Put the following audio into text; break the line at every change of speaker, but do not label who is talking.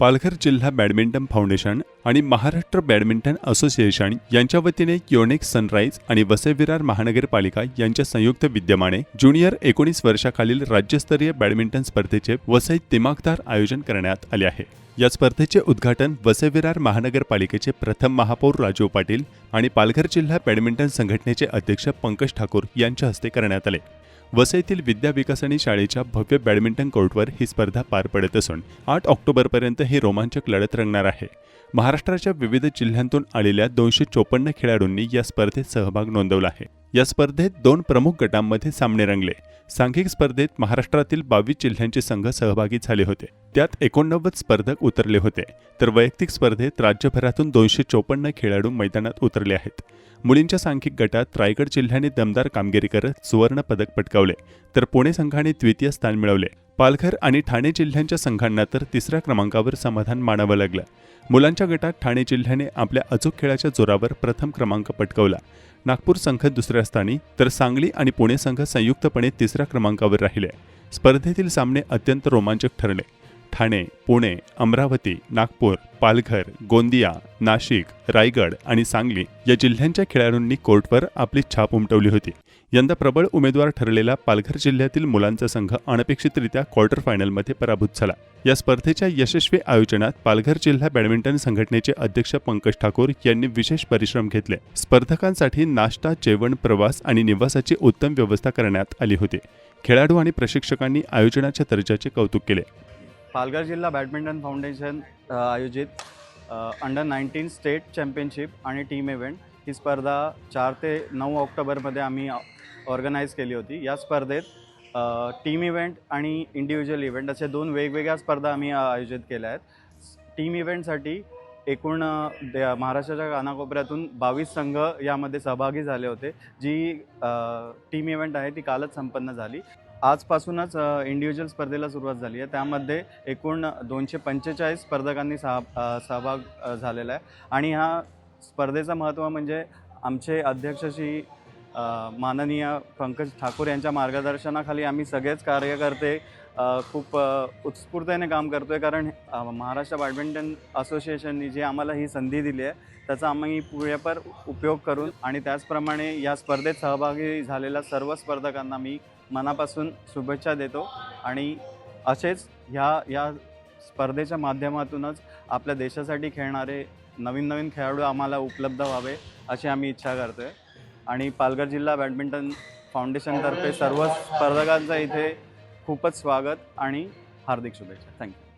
पालघर जिल्हा badminton foundation आणि Maharashtra badminton association यांच्या वतीने योनेक सनराईज आणि वसई महानगरपालिका यांच्या संयुक्त विद्यमाने ज्युनियर एकोणीस वर्षाखालील राज्यस्तरीय बॅडमिंटन स्पर्धेचे वसईत दिमागदार आयोजन करण्यात आले आहे. या स्पर्धेचे उद्घाटन वसई विरार महानगरपालिकेचे प्रथम महापौर राजीव पाटील आणि पालघर जिल्हा बॅडमिंटन संघटनेचे अध्यक्ष पंकज ठाकूर यांच्या हस्ते करण्यात आले. वसईतील विद्या विकासनी शाळेच्या भव्य बॅडमिंटन कोर्टवर ही स्पर्धा पार पडत असून आठ ऑक्टोबरपर्यंत ही रोमांचक लढत रंगणार आहे. महाराष्ट्राच्या विविध जिल्ह्यांतून आलेल्या दोनशे चोपन्न खेळाडूंनी या स्पर्धेत सहभाग नोंदवला आहे. या स्पर्धेत दोन प्रमुख गटांमध्ये सामने रंगले. सांघिक स्पर्धेत महाराष्ट्रातील बावीस जिल्ह्यांचे संघ सहभागी झाले होते. त्यात एकोणनव्वद स्पर्धक उतरले होते तर वैयक्तिक स्पर्धेत राज्यभरातून दोनशे चोपन्न खेळाडू मैदानात उतरले आहेत. मुलींच्या सांख्यिक गटात रायगड जिल्ह्याने दमदार कामगिरी करत सुवर्ण पदक पटकावले तर पुणे संघाने द्वितीय स्थान मिळवले. पालघर आणि ठाणे जिल्ह्यांच्या संघांना तर तिसऱ्या क्रमांकावर समाधान मानावं लागलं. मुलांच्या गटात ठाणे जिल्ह्याने आपल्या अचूक खेळाच्या जोरावर प्रथम क्रमांक पटकावला. नागपूर संघ दुसऱ्या स्थानी तर सांगली आणि पुणे संघ संयुक्तपणे तिसऱ्या क्रमांकावर राहिले. स्पर्धेतील सामने अत्यंत रोमांचक ठरले. ठाणे पुणे अमरावती नागपूर पालघर गोंदिया नाशिक रायगड आणि सांगली या जिल्ह्यांच्या खेळाडूंनी कोर्टवर आपली छाप उमटवली होती. यंदा प्रबळ उमेदवार ठरलेला पालघर जिल्ह्यातील मुलांचा संघ अनपेक्षितरित्या क्वार्टर फायनलमध्ये पराभूत झाला. या स्पर्धेच्या यशस्वी आयोजनात पालघर जिल्हा बॅडमिंटन संघटनेचे अध्यक्ष पंकज ठाकूर यांनी विशेष परिश्रम घेतले. स्पर्धकांसाठी नाश्ता जेवण प्रवास आणि निवासाची उत्तम व्यवस्था करण्यात आली होती. खेळाडू आणि प्रशिक्षकांनी आयोजनाच्या दर्जाचे कौतुक केले.
पालघर जिल्हा बॅडमिंटन फाउंडेशन आयोजित अंडर नाईन्टीन स्टेट चॅम्पियनशिप आणि टीम इव्हेंट ही स्पर्धा चार ते नऊ ऑक्टोबरमध्ये आम्ही ऑर्गनाईज केली होती. या स्पर्धेत टीम इव्हेंट आणि इंडिव्हिज्युअल इव्हेंट असे दोन वेगवेगळ्या स्पर्धा आम्ही आयोजित केल्या आहेत. टीम इव्हेंटसाठी एकूण दे- महाराष्ट्राच्या कानाकोपऱ्यातून बावीस संघ यामध्ये सहभागी झाले होते. जी टीम इव्हेंट आहे ती कालच संपन्न झाली. आजपासूनच इंडिव्हिज्युअल स्पर्धेला सुरुवात झाली आहे. त्यामध्ये एकूण दोनशे पंचेचाळीस स्पर्धकांनी सहा सहभाग झालेला आहे. आणि ह्या स्पर्धेचं महत्त्व म्हणजे आमचे अध्यक्ष श्री माननीय पंकज ठाकूर यांच्या मार्गदर्शनाखाली आम्ही सगळेच कार्यकर्ते खूप अ, उत्स्फूर्तेने काम करतो आहे कारण महाराष्ट्र बॅडमिंटन असोसिएशननी जी आम्हाला ही संधी दिली आहे त्याचा आम्ही पुरेपर उपयोग करून आणि त्याचप्रमाणे या स्पर्धेत सहभागी झालेल्या सर्व स्पर्धकांना मी मनापासून शुभेच्छा देतो. आणि असेच ह्या या स्पर्धेच्या माध्यमातूनच आपल्या देशासाठी खेळणारे नवीन नवीन खेळाडू आम्हाला उपलब्ध व्हावे अशी आम्ही इच्छा करतो आहे आणि पालघर जिल्हा बॅडमिंटन फाउंडेशनतर्फे सर्व स्पर्धकांचा इथे खूपच स्वागत आणि हार्दिक शुभेच्छा. थँक्यू